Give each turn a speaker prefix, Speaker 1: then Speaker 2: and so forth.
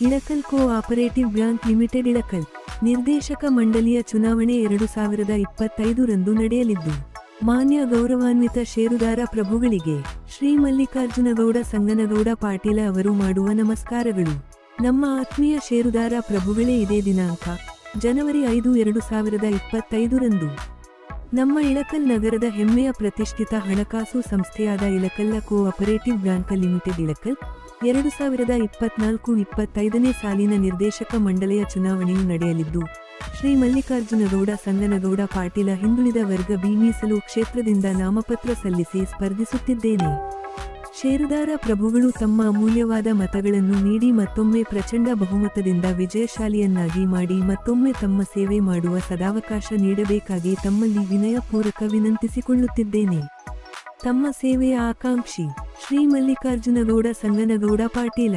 Speaker 1: Ilkal co operative bank limited Ilkal, ನಿರ್ದೇಶಕ ಮಂಡಳಿಯ ಚುನಾವಣೆ ಎರಡು ಸಾವಿರದ ಇಪ್ಪತ್ತೈದರಂದು ನಡೆಯಲಿದ್ದು, ಮಾನ್ಯ ಗೌರವಾನ್ವಿತ ಷೇರುದಾರ ಪ್ರಭುಗಳಿಗೆ ಶ್ರೀ ಮಲ್ಲಿಕಾರ್ಜುನಗೌಡ ಸಂಗನಗೌಡ ಪಾಟೀಲ ಅವರು ಮಾಡುವ ನಮಸ್ಕಾರಗಳು. ನಮ್ಮ ಆತ್ಮೀಯ ಷೇರುದಾರ ಪ್ರಭುಗಳೇ, ಇದೇ ದಿನಾಂಕ, ಜನವರಿ ಐದು, ಎರಡು ಸಾವಿರದ ಇಪ್ಪತ್ತೈದರಂದು. ನಮ್ಮ ಇಳಕಲ್ ನಗರದ ಹೆಮ್ಮೆಯ ಪ್ರತಿಷ್ಠಿತ ಹಣಕಾಸು ಸಂಸ್ಥೆಯಾದ ಇಳಕಲ್ಲ ಕೋಆಪರೇಟಿವ್ ಬ್ಯಾಂಕ್ ಲಿಮಿಟೆಡ್ ಇಳಕಲ್ ಎರಡು ಸಾವಿರದ ಇಪ್ಪತ್ನಾಲ್ಕು ಇಪ್ಪತ್ತೈದನೇ ಸಾಲಿನ ನಿರ್ದೇಶಕ ಮಂಡಳಿಯ ಚುನಾವಣೆಯು ನಡೆಯಲಿದ್ದು, ಶ್ರೀ ಮಲ್ಲಿಕಾರ್ಜುನಗೌಡ ಸಂಗನಗೌಡ ಪಾಟೀಲ ಹಿಂದುಳಿದ ವರ್ಗ ಬಿ ಮೀಸಲು ಕ್ಷೇತ್ರದಿಂದ ನಾಮಪತ್ರ ಸಲ್ಲಿಸಿ ಸ್ಪರ್ಧಿಸುತ್ತಿದ್ದೇನೆ. ಷೇರುದಾರ ಪ್ರಭುಗಳು ತಮ್ಮ ಅಮೂಲ್ಯವಾದ ಮತಗಳನ್ನು ನೀಡಿ ಮತ್ತೊಮ್ಮೆ ಪ್ರಚಂಡ ಬಹುಮತದಿಂದ ವಿಜಯಶಾಲಿಯನ್ನಾಗಿ ಮಾಡಿ ಮತ್ತೊಮ್ಮೆ ತಮ್ಮ ಸೇವೆ ಮಾಡುವ ಸದಾವಕಾಶ ನೀಡಬೇಕಾಗಿ ತಮ್ಮಲ್ಲಿ ವಿನಯಪೂರ್ವಕ ವಿನಂತಿಸಿಕೊಳ್ಳುತ್ತಿದ್ದೇನೆ. ತಮ್ಮ ಸೇವೆಯ ಆಕಾಂಕ್ಷಿ. ಶ್ರೀ ಮಲ್ಲಿಕಾರ್ಜುನಗೌಡ ಸಂಗನಗೌಡ ಪಾಟೀಲ.